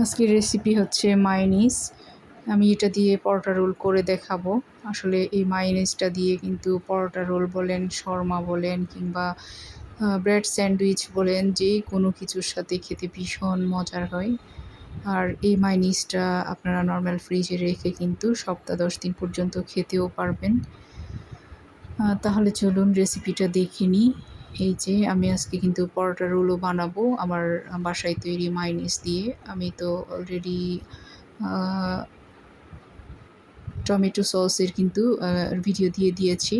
আজকের রেসিপি হচ্ছে মাইনিস আমি এটা দিয়ে পরোটা রোল করে দেখাবো। আসলে এই মাইনিসটা দিয়ে কিন্তু পরোটা রোল বলেন, শর্মা বলেন কিংবা ব্রেড স্যান্ডউইচ বলেন, যে কোনো কিছুর সাথে খেতে ভীষণ মজার হয়। আর এই মাইনিসটা আপনারা নর্মাল ফ্রিজে রেখে কিন্তু সপ্তাহ দশ দিন পর্যন্ত খেতেও পারবেন। তাহলে চলুন রেসিপিটা দেখে নিই। এই যে আমি আজকে কিন্তু পরোটা রোলও বানাবো আমার বাসায় তৈরি মাইনিস দিয়ে। আমি তো অলরেডি টমেটো সসের কিন্তু ভিডিও দিয়ে দিয়েছি।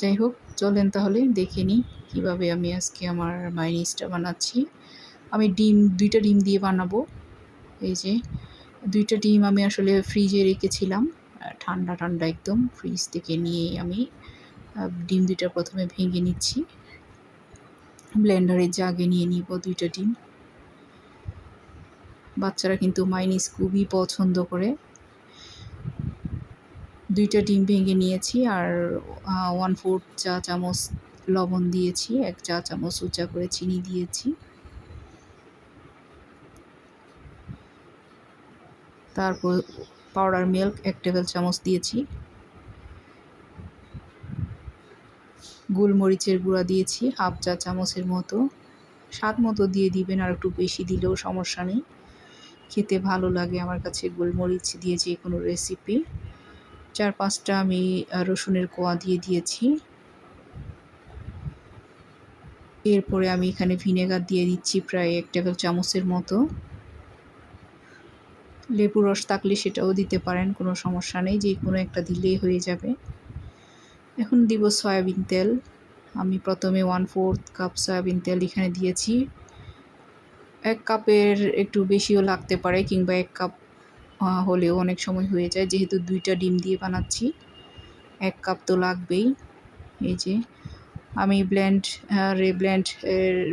যাই হোক, চলেন তাহলে দেখে নিই কীভাবে আমি আজকে আমার মাইনিসটা বানাচ্ছি। আমি ডিম, দুইটা ডিম দিয়ে বানাবো। এই যে, দুইটা ডিম আমি আসলে ফ্রিজে রেখেছিলাম ঠান্ডা ঠান্ডা একদম ফ্রিজ থেকে নিয়ে আমি। ডিম দুইটা প্রথমে ভেঙে নিচ্ছি। ব্লেন্ডারে জাগে নিয়ে নিব দুইটা ডিম। বাচ্চারা কিন্তু মাইনিস খুবই পছন্দ করে। দুইটা ডিম ভেঙে নিয়েছি আর ওয়ান ফোর্থ চা চামচ লবণ দিয়েছি, এক চা চামচ উঁচা করে চিনি দিয়েছি। তারপর পাউডার মিল্ক এক টেবিল চামচ দিয়েছি। গোলমরিচের গুঁড়া দিয়েছি, হাফ চা চামচের মতো। স্বাদ মতো দিয়ে দিবেন, আর একটু বেশি দিলেও সমস্যা নেই। খেতে ভালো লাগে আমার কাছে গোলমরিচ দিয়ে যে কোনো রেসিপি চার পাঁচটা আমি রসুনের কোয়া দিয়ে দিয়েছি। এরপরে আমি এখানে ভিনেগার দিয়ে দিচ্ছি প্রায় এক টেবিল চামচের মতো। লেবু রস থাকলে সেটাও দিতে পারেন, কোনো সমস্যা নেই, যে কোনো একটা দিলেই হয়ে যাবে। এখন দিব সয়াবিন তেল। আমি প্রথমে ওয়ান ফোর্থ কাপ সয়াবিন তেল এখানে দিয়েছি। এক কাপের একটু বেশিও লাগতে পারে কিংবা এক কাপ হলেও অনেক সময় হয়ে যায়। যেহেতু দুইটা ডিম দিয়ে বানাচ্ছি, এক কাপ তো লাগবেই। এই যে, আমি ব্ল্যান্ড রে ব্ল্যান্ড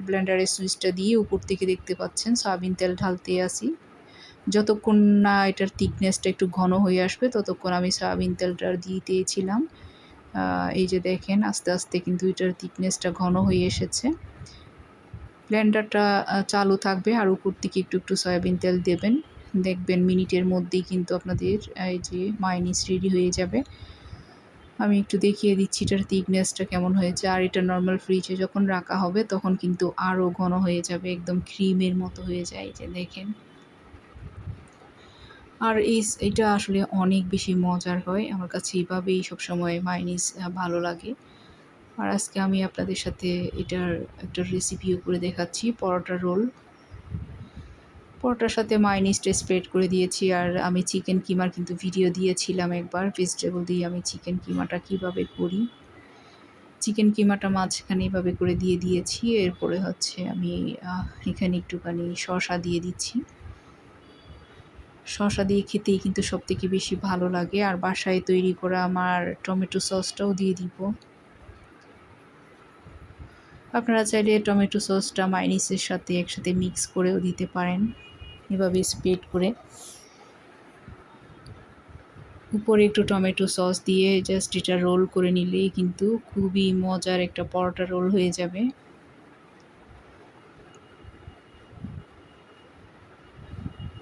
ব্ল্যান্ডারের সুইচটা দিয়ে উপর থেকে দেখতে পাচ্ছেন সয়াবিন তেল ঢালতে আসি যতক্ষণ না এটার থিকনেসটা একটু ঘন হয়ে আসবে, ততক্ষণ আমি সয়াবিন তেলটা দিতেছিলাম। এই যে দেখেন, আস্তে আস্তে কিন্তু এটার থিকনেসটা ঘন হয়ে এসেছে। ব্লেন্ডারটা চালু থাকবে আর উপর থেকে একটু একটু সয়াবিন তেল দেবেন। দেখবেন মিনিটের মধ্যেই কিন্তু আপনাদের এই যে মাইনিস রেডি হয়ে যাবে। আমি একটু দেখিয়ে দিচ্ছি এটার থিকনেসটা কেমন হয়েছে। আর এটা নর্মাল ফ্রিজে যখন রাখা হবে, তখন কিন্তু আরও ঘন হয়ে যাবে, একদম ক্রিমের মতো হয়ে যায়। যে দেখেন। আর এই এটা আসলে অনেক বেশি মজার হয়। আমার কাছে এইভাবেই সবসময় মাইনিস ভালো লাগে। আর আজকে আমি আপনাদের সাথে এটার একটা রেসিপিও করে দেখাচ্ছি, পরোটা রোল। পরোটার সাথে মাইনিসটা স্প্রেড করে দিয়েছি। আর আমি চিকেন কিমার কিন্তু ভিডিও দিয়েছিলাম একবার ভেজিটেবল দিয়ে আমি চিকেন কিমাটা কীভাবে করি। চিকেন কিমাটা মাঝখানে এভাবে করে দিয়ে দিয়েছি। এরপরে হচ্ছে আমি এখানে একটুখানি শশা দিয়ে দিচ্ছি। শশা দিয়ে খেতেই কিন্তু সব থেকে বেশি ভালো লাগে। আর বাসায় তৈরি করা আমার টমেটো সসটাও দিয়ে দিব। আপনারা চাইলে টমেটো সসটা মাইনিসের সাথে একসাথে মিক্স করেও দিতে পারেন। এভাবে স্প্রেড করে। উপরে একটু টমেটো সস দিয়ে জাস্ট এটা রোল করে নিলেই কিন্তু খুবই মজার একটা পরোটা রোল হয়ে যাবে।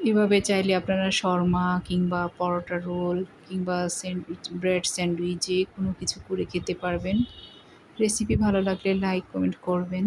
এভাবে চাইলে আপনারা শর্মা কিংবা পরোটা রোল কিংবা স্যান্ডউইচ ব্রেড স্যান্ডউইচ যে কোনো কিছু করে খেতে পারবেন। রেসিপি ভালো লাগলে লাইক, কমেন্ট করবেন।